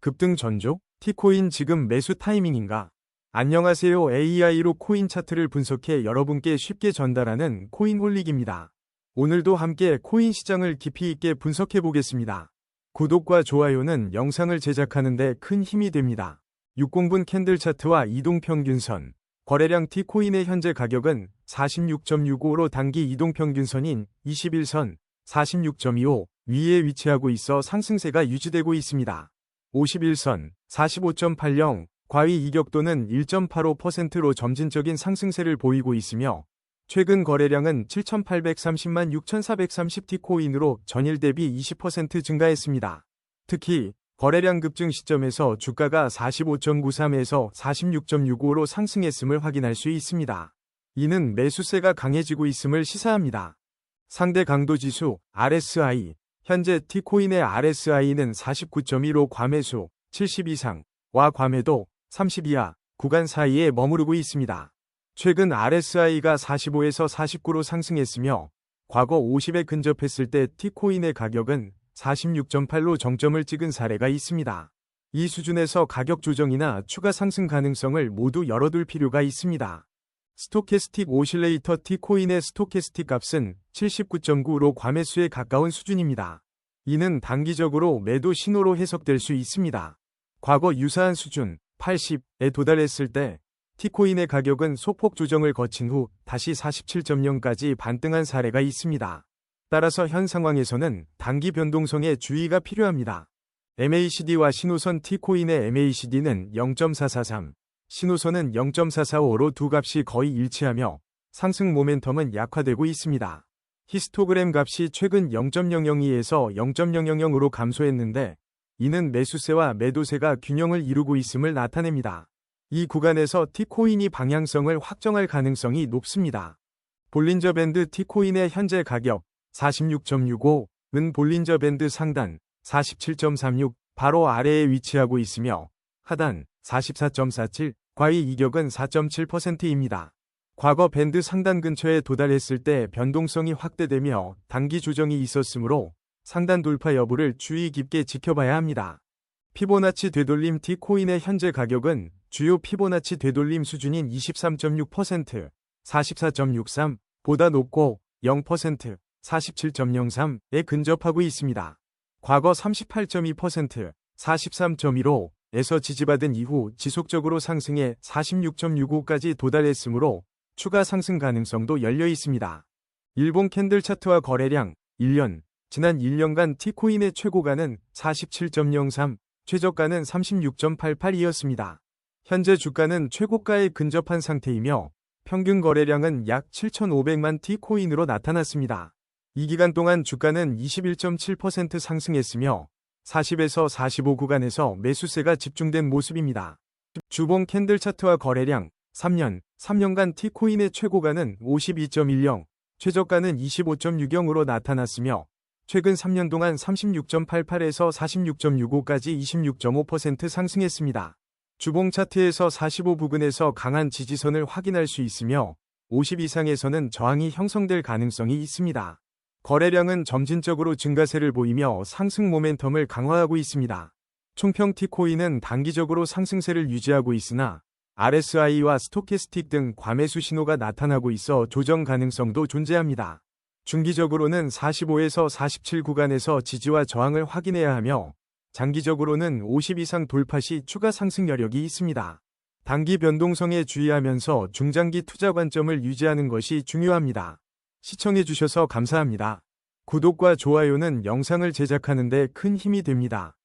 급등 전조? T코인 지금 매수 타이밍인가? 안녕하세요. AI로 코인 차트를 분석해 여러분께 쉽게 전달하는 코인홀릭입니다. 오늘도 함께 코인 시장을 깊이 있게 분석해 보겠습니다. 구독과 좋아요는 영상을 제작하는데 큰 힘이 됩니다. 60분 캔들 차트와 이동평균선, 거래량 T코인의 현재 가격은 46.65로 단기 이동평균선인 21선 46.25 위에 위치하고 있어 상승세가 유지되고 있습니다. 51선 45.80 과위 이격도는 1.85%로 점진적인 상승세를 보이고 있으며 최근 거래량은 7,830만 6,430T코인으로 전일 대비 20% 증가했습니다. 특히 거래량 급증 시점에서 주가가 45.93에서 46.65로 상승했음을 확인할 수 있습니다. 이는 매수세가 강해지고 있음을 시사합니다. 상대 강도 지수 RSI 현재 T코인의 RSI는 49.15 과매수 70 이상와 과매도 30 이하 구간 사이에 머무르고 있습니다. 최근 RSI가 45에서 49로 상승했으며 과거 50에 근접했을 때 T코인의 가격은 46.8로 정점을 찍은 사례가 있습니다. 이 수준에서 가격 조정이나 추가 상승 가능성을 모두 열어둘 필요가 있습니다. 스토캐스틱 오실레이터 T코인의 스토캐스틱 값은 79.9로 과매수에 가까운 수준입니다. 이는 단기적으로 매도 신호로 해석될 수 있습니다. 과거 유사한 수준 80에 도달했을 때 T코인의 가격은 소폭 조정을 거친 후 다시 47.0까지 반등한 사례가 있습니다. 따라서 현 상황에서는 단기 변동성에 주의가 필요합니다. MACD와 신호선 T코인의 MACD는 0.443, 신호선은 0.445로 두 값이 거의 일치하며 상승 모멘텀은 약화되고 있습니다. 히스토그램 값이 최근 0.002에서 0.000으로 감소했는데 이는 매수세와 매도세가 균형을 이루고 있음을 나타냅니다. 이 구간에서 T코인이 방향성을 확정할 가능성이 높습니다. 볼린저 밴드 T코인의 현재 가격 46.65은 볼린저 밴드 상단 47.36 바로 아래에 위치하고 있으며 하단 44.47 과의 이격은 4.7%입니다. 과거 밴드 상단 근처에 도달했을 때 변동성이 확대되며 단기 조정이 있었으므로 상단 돌파 여부를 주의 깊게 지켜봐야 합니다. 피보나치 되돌림 T코인의 현재 가격은 주요 피보나치 되돌림 수준인 23.6%, 44.63 보다 높고 0%, 47.03에 근접하고 있습니다. 과거 38.2%, 43.15에서 지지받은 이후 지속적으로 상승해 46.65까지 도달했으므로 추가 상승 가능성도 열려 있습니다. 일본 캔들 차트와 거래량 1년 지난 1년간 T코인의 최고가는 47.03, 최저가는 36.88이었습니다. 현재 주가는 최고가에 근접한 상태이며 평균 거래량은 약 7,500만 T코인으로 나타났습니다. 이 기간 동안 주가는 21.7% 상승했으며 40에서 45 구간에서 매수세가 집중된 모습입니다. 주봉 캔들 차트와 거래량 3년, 3년간 T코인의 최고가는 52.10, 최저가는 25.60으로 나타났으며 최근 3년 동안 36.88에서 46.65까지 26.5% 상승했습니다. 주봉 차트에서 45 부근에서 강한 지지선을 확인할 수 있으며 50 이상에서는 저항이 형성될 가능성이 있습니다. 거래량은 점진적으로 증가세를 보이며 상승 모멘텀을 강화하고 있습니다. 총평 T코인은 단기적으로 상승세를 유지하고 있으나 RSI와 스토캐스틱 등 과매수 신호가 나타나고 있어 조정 가능성도 존재합니다. 중기적으로는 45에서 47 구간에서 지지와 저항을 확인해야 하며 장기적으로는 50 이상 돌파 시 추가 상승 여력이 있습니다. 단기 변동성에 주의하면서 중장기 투자 관점을 유지하는 것이 중요합니다. 시청해주셔서 감사합니다. 구독과 좋아요는 영상을 제작하는 데 큰 힘이 됩니다.